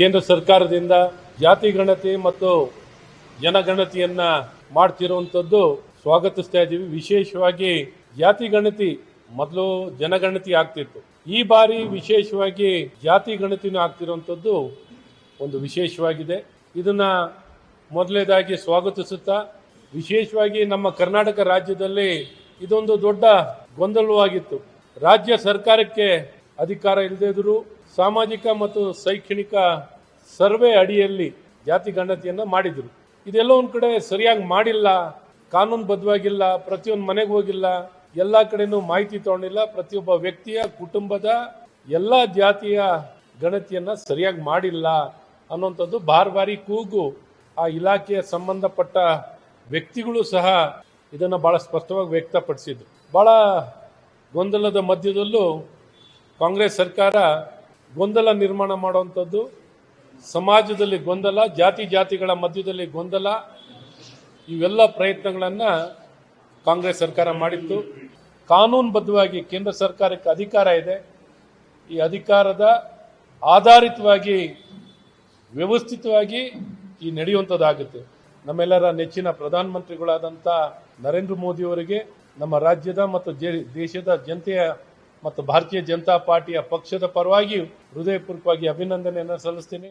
ಕೇಂದ್ರ ಸರ್ಕಾರದಿಂದ ಜಾತಿ ಗಣತಿ ಮತ್ತು ಜನಗಣತಿಯನ್ನ ಮಾಡ್ತಿರುವಂಥದ್ದು ಸ್ವಾಗತಿಸ್ತಾ ಇದ್ದೀವಿ. ವಿಶೇಷವಾಗಿ ಜಾತಿ ಗಣತಿ ಮೊದಲು ಜನಗಣತಿ ಆಗ್ತಿತ್ತು. ಈ ಬಾರಿ ವಿಶೇಷವಾಗಿ ಜಾತಿ ಗಣತಿನೂ ಆಗ್ತಿರುವಂಥದ್ದು ಒಂದು ವಿಶೇಷವಾಗಿದೆ. ಇದನ್ನ ಮೊದಲನೇದಾಗಿ ಸ್ವಾಗತಿಸುತ್ತಾ, ವಿಶೇಷವಾಗಿ ನಮ್ಮ ಕರ್ನಾಟಕ ರಾಜ್ಯದಲ್ಲಿ ಇದೊಂದು ದೊಡ್ಡ ಗೊಂದಲವಾಗಿತ್ತು. ರಾಜ್ಯ ಸರ್ಕಾರಕ್ಕೆ ಅಧಿಕಾರ ಇಲ್ಲದೇ ಇದ್ರು ಸಾಮಾಜಿಕ ಮತ್ತು ಶೈಕ್ಷಣಿಕ ಸರ್ವೆ ಅಡಿಯಲ್ಲಿ ಜಾತಿ ಗಣತಿಯನ್ನು ಮಾಡಿದರು. ಇದೆಲ್ಲ ಒಂದು ಕಡೆ ಸರಿಯಾಗಿ ಮಾಡಿಲ್ಲ, ಕಾನೂನು ಬದ್ಧವಾಗಿಲ್ಲ ಪ್ರತಿಯೊಂದು ಮನೆಗೆ ಹೋಗಿಲ್ಲ, ಎಲ್ಲ ಕಡೆನೂ ಮಾಹಿತಿ ತಗೊಂಡಿಲ್ಲ. ಪ್ರತಿಯೊಬ್ಬ ವ್ಯಕ್ತಿಯ ಕುಟುಂಬದ ಎಲ್ಲ ಜಾತಿಯ ಗಣತಿಯನ್ನು ಸರಿಯಾಗಿ ಮಾಡಿಲ್ಲ ಅನ್ನುವಂಥದ್ದು ಬಾರ್ ಬಾರಿ ಕೂಗು. ಆ ಇಲಾಖೆಯ ಸಂಬಂಧಪಟ್ಟ ವ್ಯಕ್ತಿಗಳು ಸಹ ಇದನ್ನು ಭಾಳ ಸ್ಪಷ್ಟವಾಗಿ ವ್ಯಕ್ತಪಡಿಸಿದ್ರು. ಭಾಳ ಗೊಂದಲದ ಮಧ್ಯದಲ್ಲೂ ಕಾಂಗ್ರೆಸ್ ಸರ್ಕಾರ ಗೊಂದಲ ನಿರ್ಮಾಣ ಮಾಡುವಂಥದ್ದು. ಸಮಾಜದಲ್ಲಿ ಗೊಂದಲ, ಜಾತಿ ಜಾತಿಗಳ ಮಧ್ಯದಲ್ಲಿ ಗೊಂದಲ, ಇವೆಲ್ಲ ಪ್ರಯತ್ನಗಳನ್ನು ಕಾಂಗ್ರೆಸ್ ಸರ್ಕಾರ ಮಾಡಿತ್ತು. ಕಾನೂನುಬದ್ಧವಾಗಿ ಕೇಂದ್ರ ಸರ್ಕಾರಕ್ಕೆ ಅಧಿಕಾರ ಇದೆ. ಈ ಅಧಿಕಾರದ ಆಧಾರಿತವಾಗಿ, ವ್ಯವಸ್ಥಿತವಾಗಿ ಈ ನಡೆಯುವಂಥದ್ದಾಗುತ್ತೆ. ನಮ್ಮೆಲ್ಲರ ನೆಚ್ಚಿನ ಪ್ರಧಾನಮಂತ್ರಿಗಳಾದಂಥ ನರೇಂದ್ರ ಮೋದಿಯವರಿಗೆ ನಮ್ಮ ರಾಜ್ಯದ ಮತ್ತು ದೇಶದ ಜನತೆಯ ಮತ್ತು ಭಾರತೀಯ ಜನತಾ ಪಾರ್ಟಿಯ ಪಕ್ಷದ ಪರವಾಗಿ ಹೃದಯಪೂರ್ವಕವಾಗಿ ಅಭಿನಂದನೆಯನ್ನು ಸಲ್ಲಿಸ್ತೀನಿ.